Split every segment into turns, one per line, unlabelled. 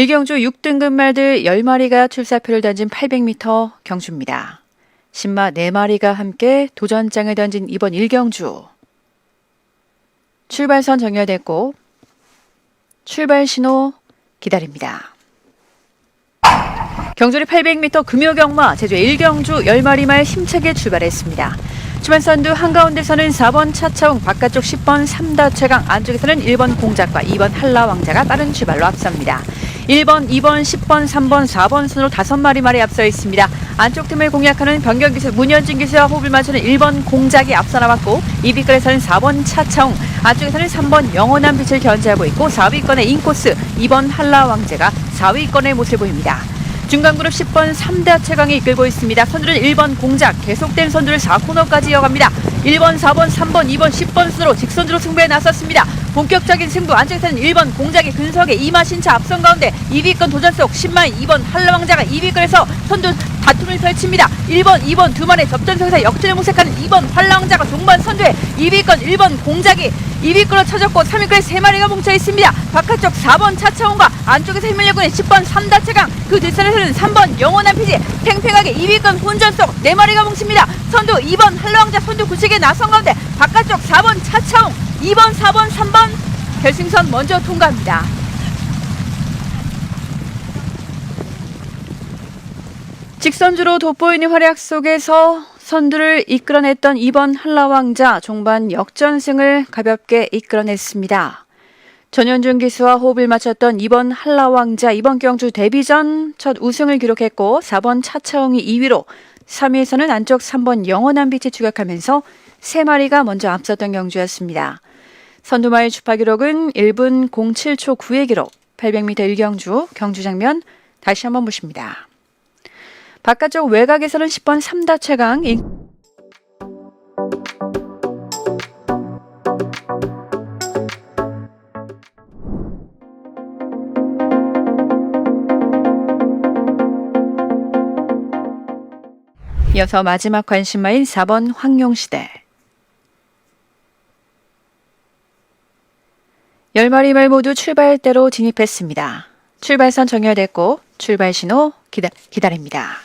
일경주 6등급 말들 10마리가 출사표를 던진 800m 경주입니다. 신마 4마리가 함께 도전장을 던진 이번 일경주. 출발선 정렬됐고 출발 신호 기다립니다. 경주리 800m 금요 경마 제주 일경주 10마리 말 힘차게 출발했습니다. 주변선두 한가운데서는 4번 차차웅 바깥쪽 10번 삼다 최강 안쪽에서는 1번 공작과 2번 한라왕자가 빠른 출발로 앞섭니다. 1번, 2번, 10번, 3번, 4번 순으로 5마리 말이 앞서 있습니다. 안쪽 틈을 공략하는 변경 기수 문현진 기수와 호흡을 맞추는 1번 공작이 앞서 나왔고 2위권에서는 4번 차차웅 안쪽에서는 3번 영원한 빛을 견제하고 있고 4위권의 인코스 2번 한라왕자가 4위권의 모습을 보입니다. 중간그룹 10번 3대 최강이 이끌고 있습니다. 선두는 1번 공작, 계속된 선두를 4코너까지 이어갑니다. 1번, 4번, 3번, 2번, 10번 순으로 직선주로 승부에 나섰습니다. 본격적인 승부 안쪽에서는 1번 공작의 근석에 이마신차 앞선 가운데 2위권 도전 속 10마이 2번 한라왕자가 2위권에서 선두 다툼을 펼칩니다. 1번, 2번 두 마리 접전 속에서 역전을 모색하는 2번 한라왕자가 동반 선두에 2위권 1번 공작이 2위권으로 쳐졌고 3위권에 세 마리가 뭉쳐 있습니다. 바깥쪽 4번 차차원과 안쪽에서 있는 10번 삼다체강 그 뒷선에서는 3번 영원한 피지 팽팽하게 2위권 혼전 속네 마리가 뭉칩니다. 선두 2번 한라왕자 선두 구식에 나선 가운데 바깥쪽 4번 차차웅 2번 4번 3번 결승선 먼저 통과합니다. 직선주로 돋보이는 활약 속에서 선두를 이끌어냈던 2번 한라왕자 종반 역전승을 가볍게 이끌어냈습니다. 전현준 기수와 호흡을 맞췄던 2번 한라왕자 이번 경주 데뷔전 첫 우승을 기록했고 4번 차차웅이 2위로 3위에서는 안쪽 3번 영원한 빛이 추격하면서 3마리가 먼저 앞섰던 경주였습니다. 선두마의 주파 기록은 1분 07초 9의 기록 800m 1경주 경주 장면 다시 한번 보십니다. 바깥쪽 외곽에서는 10번 3다 최강 인... 이어서 마지막 관심마인 4번 황룡시대 10마리 말 모두 출발대로 진입했습니다. 출발선 정렬됐고 출발 신호 기다, 기다립니다.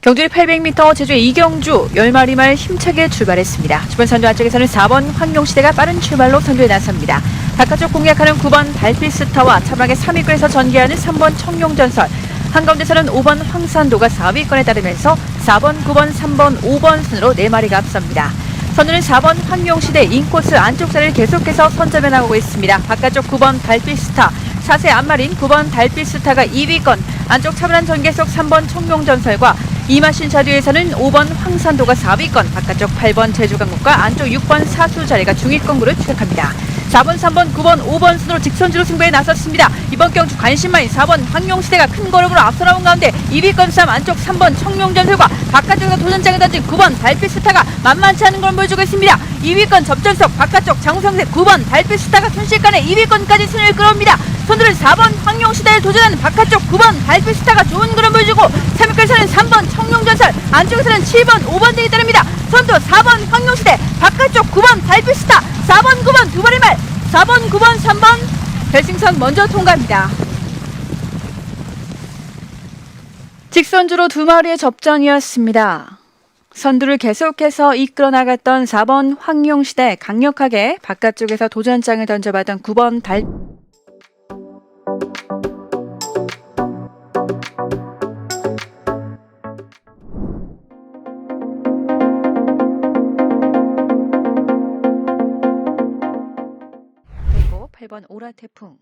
경주리 800m 제주 이경주 10마리 말 힘차게 출발했습니다. 주변 선두 안쪽에서는 4번 황룡시대가 빠른 출발로 선두에 나섭니다. 바깥쪽 공략하는 9번 달빛스타와 차박의 3위권에서 전개하는 3번 청룡전설 한가운데서는 5번 황산도가 4위권에 따르면서 4번, 9번, 3번, 5번 순으로 4마리가 앞섭니다. 선두는 4번 황룡시대 인코스 안쪽 자리를 계속해서 선점해 나가고 있습니다. 바깥쪽 9번 달빛스타, 차세 앞마린 9번 달빛스타가 2위권, 안쪽 차분한 전개 속 3번 청룡전설과 이마신 자뒤에서는 5번 황산도가 4위권, 바깥쪽 8번 제주강국과 안쪽 6번 사수 자리가 중위권구를 추격합니다. 4번, 3번, 9번, 5번 순으로 직선주로 승부에 나섰습니다. 이번 경주 관심마인 4번 황룡시대가 큰 걸음으로 앞서 나온 가운데 2위권 싸움 안쪽 3번 청룡전설과 바깥쪽에서 도전장을 던진 9번 달빛스타가 만만치 않은 걸 보여주고 있습니다. 2위권 접전석 바깥쪽 장우성색 9번 달빛스타가 순식간에 2위권까지 순위를 끌어옵니다. 선두는 4번 황룡시대에 도전하는 바깥쪽 9번 달빛스타가 좋은 그림 보여주고 3위권에서는 3번 청룡전설 안쪽에서는 7번 5번 등이 따릅니다. 선두 4번 황룡시대 바깥쪽 9번 달빛스타 4번 9번 두 마리 말 4번 9번 3번 결승선 먼저 통과합니다. 직선주로 두 마리의 접전이었습니다. 선두를 계속해서 이끌어 나갔던 4번 황룡시대 강력하게 바깥쪽에서 도전장을 던져봤던 9번 달 그리고 8번 오라 태풍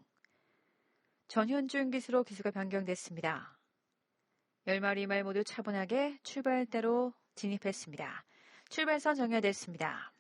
전현준 기수로 기수가 변경됐습니다. 10마리 말 모두 차분하게 출발대로 진입했습니다. 출발선 정렬됐습니다.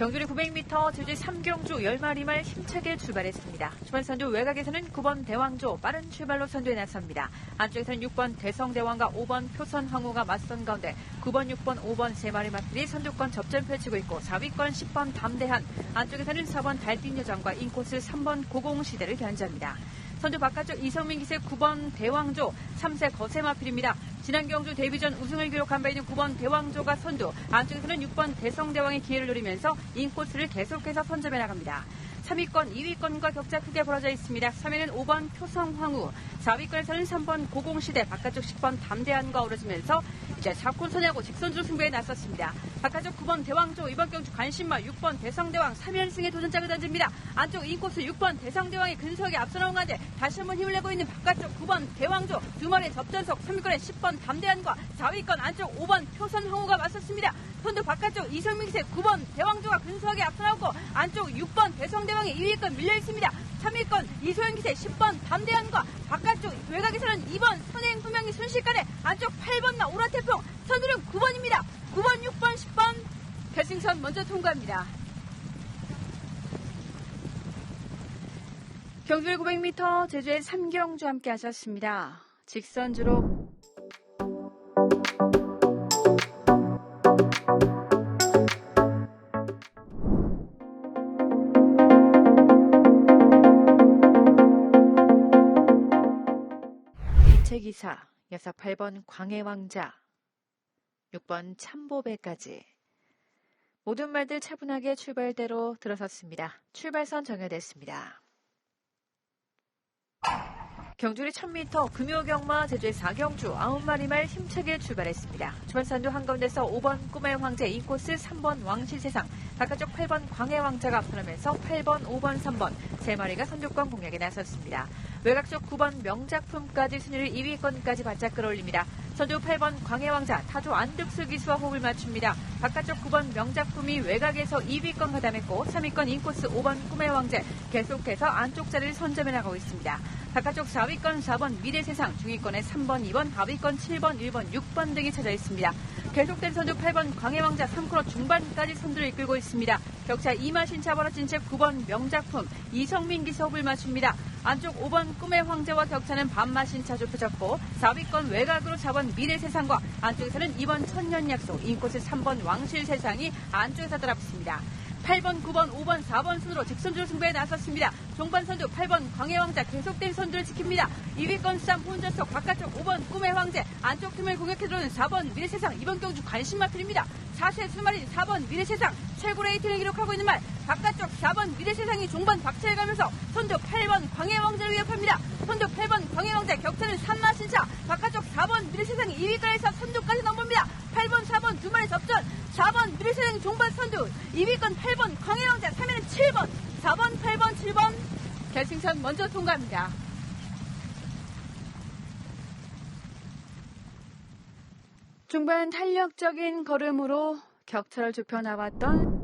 경주리 900m 제주 3경주 10마리 말 힘차게 출발했습니다. 주변선두 외곽에서는 9번 대왕조 빠른 출발로 선두에 나섭니다. 안쪽에서는 6번 대성대왕과 5번 표선항우가 맞선 가운데 9번, 6번, 5번 세 마리 맞들이 선두권 접전 펼치고 있고 4위권 10번 담대한 안쪽에서는 4번 달빛여장과 인코스 3번 고공시대를 견제합니다. 선두 바깥쪽 이성민 기세 9번 대왕조 3세 거세마필입니다. 지난 경주 데뷔 전 우승을 기록한 바 있는 9번 대왕조가 선두 안쪽에서는 6번 대성대왕의 기회를 노리면서 인코스를 계속해서 선점해 나갑니다. 3위권, 2위권과 격차 크게 벌어져 있습니다. 3위는 5번 표성황후, 4위권에서는 3번 고공시대, 바깥쪽 10번 담대한과 어우러지면서 이제 4권 선야고 직선주 승부에 나섰습니다. 바깥쪽 9번 대왕조, 이번 경주 관심마, 6번 대성대왕 3연승의 도전장을 던집니다. 안쪽 인코스 6번 대성대왕이 근소하게 앞서 나온 가운데 다시 한번 힘을 내고 있는 바깥쪽 9번 대왕조, 두 마리 접전속 3위권에 10번 담대한과 4위권 안쪽 5번 표선황후가 맞섰습니다. 선두 바깥쪽 이성민 기세 9번 대왕조가 근소하게 앞서 나오고 안쪽 6번 대성대왕이 2위권 밀려 있습니다. 3위권 이소영 기세 10번 담대한과 바깥쪽 외곽에서는 2번 선행 소명이 순식간에 안쪽 8번 나 오라태풍 선두는 9번입니다. 9번, 6번, 10번 결승선 먼저 통과합니다. 경주일 900m 제주의 삼경주 함께 하셨습니다. 직선주로 이채기사, 여섯 8번 광해왕자, 6번 참보배까지 모든 말들 차분하게 출발대로 들어섰습니다. 출발선 정해됐습니다. 경주리 1000m 금요경마 제주의 4경주 9마리 말 힘차게 출발했습니다. 주변산도 한가운데서 5번 꿈의 황제 인코스 3번 왕실세상 바깥쪽 8번 광해 왕자가 앞서면서 8번 5번 3번 3마리가 선두권 공략에 나섰습니다. 외곽쪽 9번 명작품까지 순위를 2위권까지 바짝 끌어올립니다. 선두 8번 광해왕자 타조 안득수 기수와 호흡을 맞춥니다. 바깥쪽 9번 명작품이 외곽에서 2위권 가담했고 3위권 인코스 5번 꿈의 왕제 계속해서 안쪽 자리를 선점해 나가고 있습니다. 바깥쪽 4위권 4번 미래세상 중위권에 3번 2번 하위권 7번 1번 6번 등이 찾아 있습니다. 계속된 선두 8번 광해왕자 3코너 중반까지 선두를 이끌고 있습니다. 격차 2마신차 벌어진 채 9번 명작품 이성민 호흡을 맞춥니다. 안쪽 5번 꿈의 황제와 격차는 반마신차 좁혀졌고 4위권 외곽으로 4번 미래세상과 안쪽에서는 2번 천년약속 인코스 3번 왕실세상이 안쪽에서 따라붙습니다. 8번, 9번, 5번, 4번 순으로 직선주로 승부에 나섰습니다. 종반 선두 8번 광해 왕자 계속된 선두를 지킵니다. 2위권 싸움 혼전석 바깥쪽 5번 꿈의 황제 안쪽 틈을 공격해 들어오는 4번 미래세상 이번 경주 관심마 필입니다. 4세 수마린 4번 미래세상 최고 레이팅을 기록하고 있는 말 바깥쪽 4번 미래세상이 종반 박차에 가면서 선두 8번 광해 왕자를 위협합니다. 선두 8번 광해 왕자 격차는 3마 신차 바깥쪽 4번 미래세상이 2위권에서 선두까지 넘봅니다. 8번 4번 두 마리 접전 4번 미래세상 종반 선두 2위권 8번 광해왕자 3위는 7번 4번 8번 7번 결승선 먼저 통과합니다. 중반 탄력적인 걸음으로 격차를 좁혀 나왔던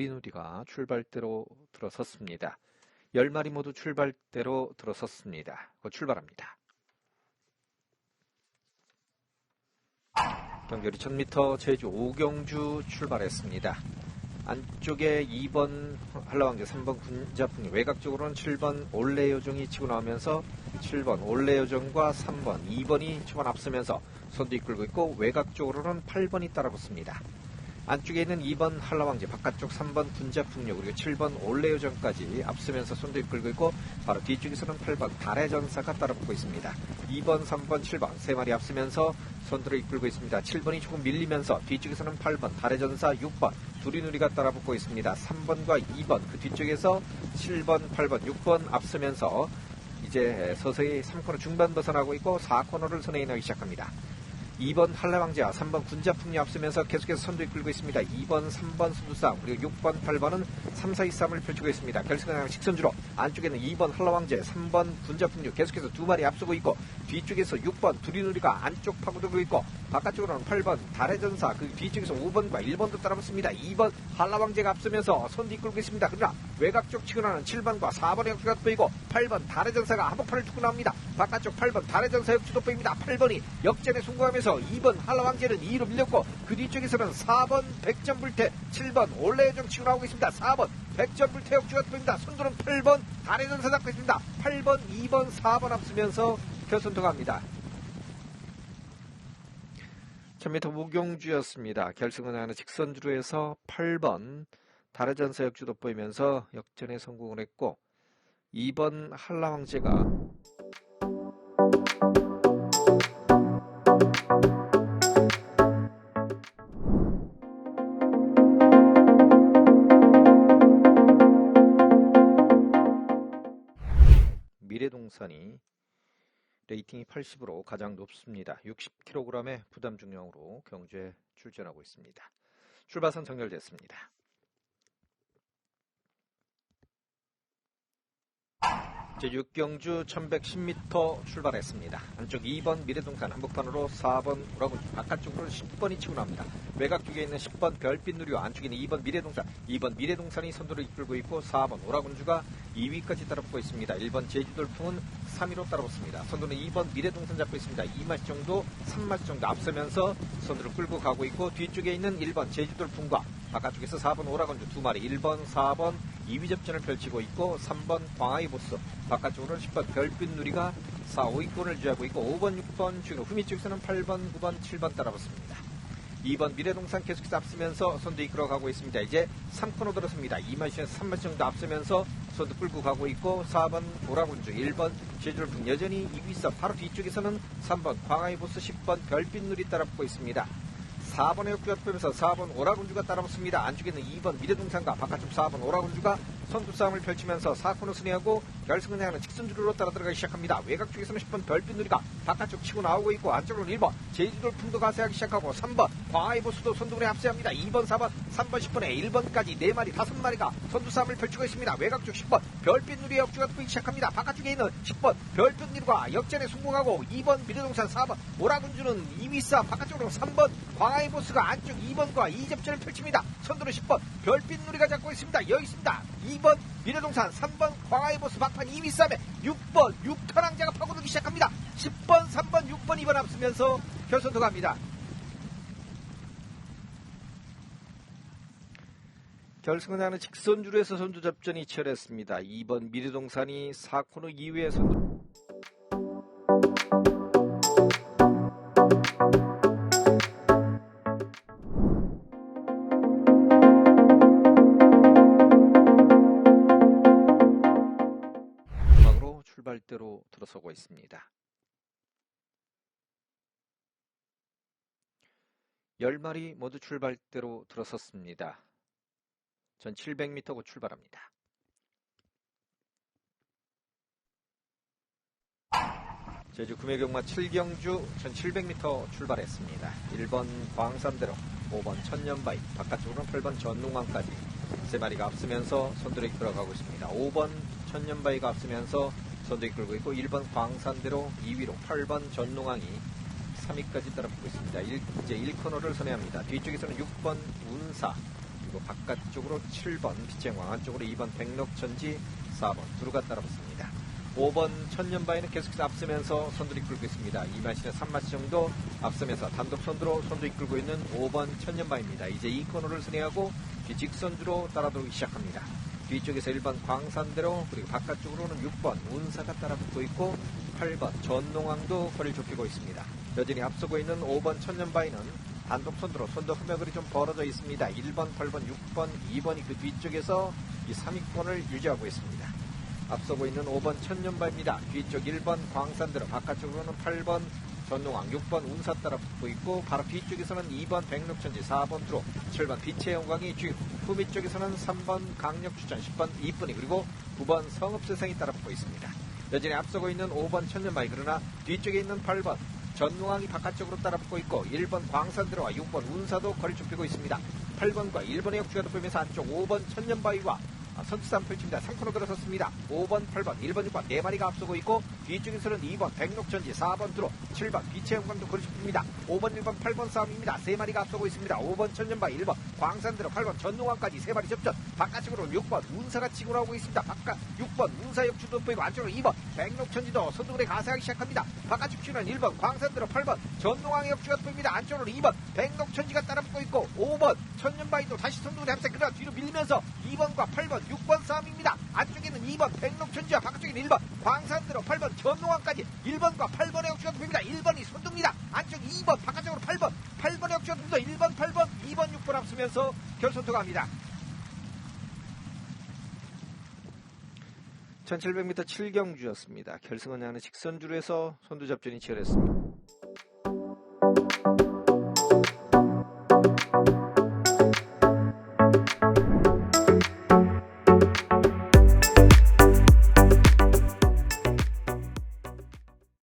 6번 두리누리가 출발대로 들어섰습니다. 10마리 모두 출발대로 들어섰습니다. 곧 출발합니다. 경결이 1000m 제주 오경주 출발했습니다. 안쪽에 2번 한라왕제 3번 군자풍 외곽 쪽으로는 7번 올레요정이 치고 나오면서 7번 올레요정과 3번 2번이 초반 앞서면서 선두 이끌고 있고 외곽 쪽으로는 8번이 따라붙습니다. 안쪽에 있는 2번 한라왕제 바깥쪽 3번 군자풍력 그리고 7번 올레요정까지 앞서면서 손도 이끌고 있고 바로 뒤쪽에서는 8번 달의 전사가 따라붙고 있습니다. 2번, 3번, 7번 세 마리 앞서면서 선두를 이끌고 있습니다. 7번이 조금 밀리면서 뒤쪽에서는 8번 달의 전사 6번 두리누리가 따라붙고 있습니다. 3번과 2번 그 뒤쪽에서 7번, 8번, 6번 앞서면서 이제 서서히 3코너 중반 벗어나고 있고 4코너를 선행해 나기 시작합니다. 2번 한라왕자, 3번 군자풍이 앞서면서 계속해서 선두 이끌고 있습니다. 2번, 3번 수두싸움, 그리고 6번, 8번은 3, 4, 2 싸움을 펼치고 있습니다. 결승은 직선주로 안쪽에는 2번 한라왕제, 3번 군자풍류 계속해서 두 마리 앞서고 있고 뒤쪽에서 6번 두리누리가 안쪽 파고들고 있고 바깥쪽으로 는 8번 달의 전사, 그 뒤쪽에서 5번과 1번도 따라붙습니다. 2번 한라왕제가 앞서면서 선두 이끌고 있습니다. 그러나 외곽 쪽 치고 나는 7번과 4번의 역주가 보이고 8번 달의 전사가 한복판을 뚫고 나옵니다. 바깥쪽 8번 달의 전사 역주도 보입니다. 8번이 역전에 성공하면서 2번 한라왕제는 2위로 밀렸고 그 뒤쪽에서는 4번 백전불태 7번 올레요정 치고 나오고 있습니다. 4번 백전불태 역주가 보입니다. 선두는 8번 달의 전사 잡고 있습니다. 8번 2번 4번 앞서면서 결선 통합니다. 1000m 무경주였습니다. 결승은 하는 직선주로에서 8번 다르전사 역주 돋보이면서 역전에 성공을 했고 2번 한라왕제가 미래동산이 레이팅이 80으로 가장 높습니다. 60kg의 부담 중량으로 경주에 출전하고 있습니다. 출발선 정렬됐습니다. 제6경주 1110m 출발했습니다. 안쪽 2번 미래동산 한복판으로 4번 우라군주 바깥쪽으로 10번이 치고 나옵니다. 외곽 쪽에 있는 10번 별빛 누리와 안쪽에 있는 2번 미래동산 2번 미래동산이 선두를 이끌고 있고 4번 우라군주가 2위까지 따라붙고 있습니다. 1번 제주돌풍은 3위로 따라붙습니다. 선두는 2번 미래동산 잡고 있습니다. 2마시 정도 3마시 정도 앞서면서 선두를 끌고 가고 있고 뒤쪽에 있는 1번 제주돌풍과 바깥쪽에서 4번 오라건주 두 마리 1번 4번 2위 접전을 펼치고 있고 3번 광아이보스 바깥쪽으로는 10번 별빛 누리가 4, 5위권을 유지하고 있고 5번 6번 중로 후미 쪽에서는 8번 9번 7번 따라붙습니다. 2번 미래동산 계속해서 앞서면서 선두 이끌어 가고 있습니다. 이제 3코너 들어섭니다. 2마시에서 3마시 정도 앞서면서 선두 끌고 가고 있고 4번 보라군주 1번 제주돌풍 여전히 2위서 바로 뒤쪽에서는 3번 광아이보스 10번 별빛 누리 따라붙고 있습니다. 4번의 역주가 투표면서 4번 오라군주가 따라붙습니다. 안쪽에는 2번 미래동산과 바깥쪽 4번 오라군주가 선두 싸움을 펼치면서 4코너 순회하고 결승을 향하는 직선주로로 따라 들어가기 시작합니다. 외곽 쪽에서는 10번 별빛 누리가 바깥쪽 치고 나오고 있고 안쪽으로는 1번 제주돌풍도 가세하기 시작하고 3번 광아이보스도 선두분에 합세합니다. 2번, 4번, 3번, 10번에 1번까지 4마리, 5마리가 선두 싸움을 펼치고 있습니다. 외곽 쪽 10번 별빛 누리의 역주가 투표기 시작합니다. 바깥쪽에 있는 10번 별빛 누리가 역전에 성공하고 2번 미래동산 4번 오라군주는 2위 싸움 바깥쪽으로 3번 광아이보스가 안쪽 2번과 2접전을 펼칩니다. 선두는 10번 별빛 누리가 잡고 있습니다. 여기 있습니다. 2번 미래동산 3번 광아이보스 막판 2위 싸움에 6번 6터랑자가 파고들기 시작합니다. 10번 3번 6번 2번 앞서면서 결선 들어갑니다. 결승을 하는 직선주로에서 선두 접전이 치열했습니다. 2번 미래동산이 4코너 이후에 선두 들어서고 있습니다. 10마리 모두 출발대로 들어섰습니다. 전 700m고 출발합니다. 제주 구매경마 7경주 1700m 출발했습니다. 1번 광산대로 5번 천년바위 바깥쪽으로는 8번 전농항까지 세 마리가 앞서면서 선두를 이끌어가고 있습니다. 5번 천년바위가 앞서면서 선두 이끌고 있고 1번 광산대로 2위로 8번 전농항이 3위까지 따라붙고 있습니다. 일- 이제 1코너를 선회합니다. 뒤쪽에서는 6번 운사 그리고 바깥쪽으로 7번 빛쟁왕 안쪽으로 2번 백록천지 4번 두루가 따라붙습니다. 5번 천년바위는 계속해서 앞서면서 선두를 이끌고 있습니다. 2마시는 3마시 정도 앞서면서 단독 선두로 선두 이끌고 있는 5번 천년바위입니다. 이제 이 코너를 순회하고 뒤 직선주로 따라들어오기 시작합니다. 뒤쪽에서 1번 광산대로 그리고 바깥쪽으로는 6번 운사가 따라붙고 있고 8번 전농왕도 거리를 좁히고 있습니다. 여전히 앞서고 있는 5번 천년바위는 단독 선두로 선두 흠역을이 좀 벌어져 있습니다. 1번, 8번, 6번, 2번이 그 뒤쪽에서 이 3위권을 유지하고 있습니다. 앞서고 있는 5번 천년바입니다. 뒤쪽 1번 광산대로 바깥쪽으로는 8번 전농왕, 6번 운사 따라 붙고 있고 바로 뒤쪽에서는 2번 백록천지, 4번 드로, 7번 빛의 영광이 뒤 후미 쪽에서는 3번 강력추천, 10번 이쁜이 그리고 9번 성읍세상이 따라 붙고 있습니다. 여전히 앞서고 있는 5번 천년바위 그러나 뒤쪽에 있는 8번 전농왕이 바깥쪽으로 따라붙고 있고 1번 광산대로와 6번 운사도 거리 좁히고 있습니다. 8번과 1번의 역주가 돋보이면서 안쪽 5번 천년바위와 선수싸움 펼칩니다. 3코너 들어섰습니다. 5번, 8번, 1번, 6번 네 마리가 앞서고 있고 뒤쪽에서는 2번 백록전지, 4번 드로, 7번 빛의 영광도 거리 좁힙니다. 5번, 1번, 8번 싸움입니다. 세 마리가 앞서고 있습니다. 5번 천년바위, 1번 광산대로, 8번 전농왕까지 세 마리 접전. 바깥쪽으로 6번 운사가 치고 나오고 있습니다. 바깥 6번 운사 역주도 돋보이고 안쪽으로 2번 백록천지도 선두근에 가세하기 시작합니다. 바깥쪽 치는 1번 광산대로 8번 전농왕의 역주가 돋보입니다. 안쪽으로 2번 백록천지가 따라붙고 있고 5번 천년바위도 다시 선두근에 합세 그러나 뒤로 밀면서 2번과 8번, 6번 싸움입니다. 안쪽에는 2번 백록천지와 바깥쪽에는 1번 광산대로 8번 전농왕까지 1번과 8번의 역주가 됩니다. 1번이 손듭니다. 안쪽 2번 바깥쪽으로 8번, 8번의 역시가 듭니다. 1번, 8번, 2번, 6번 앞서면서 결선 투가합니다. 1700m 7경주였습니다. 결승은 하는 직선주로 해서 선두 접전이 치열했습니다.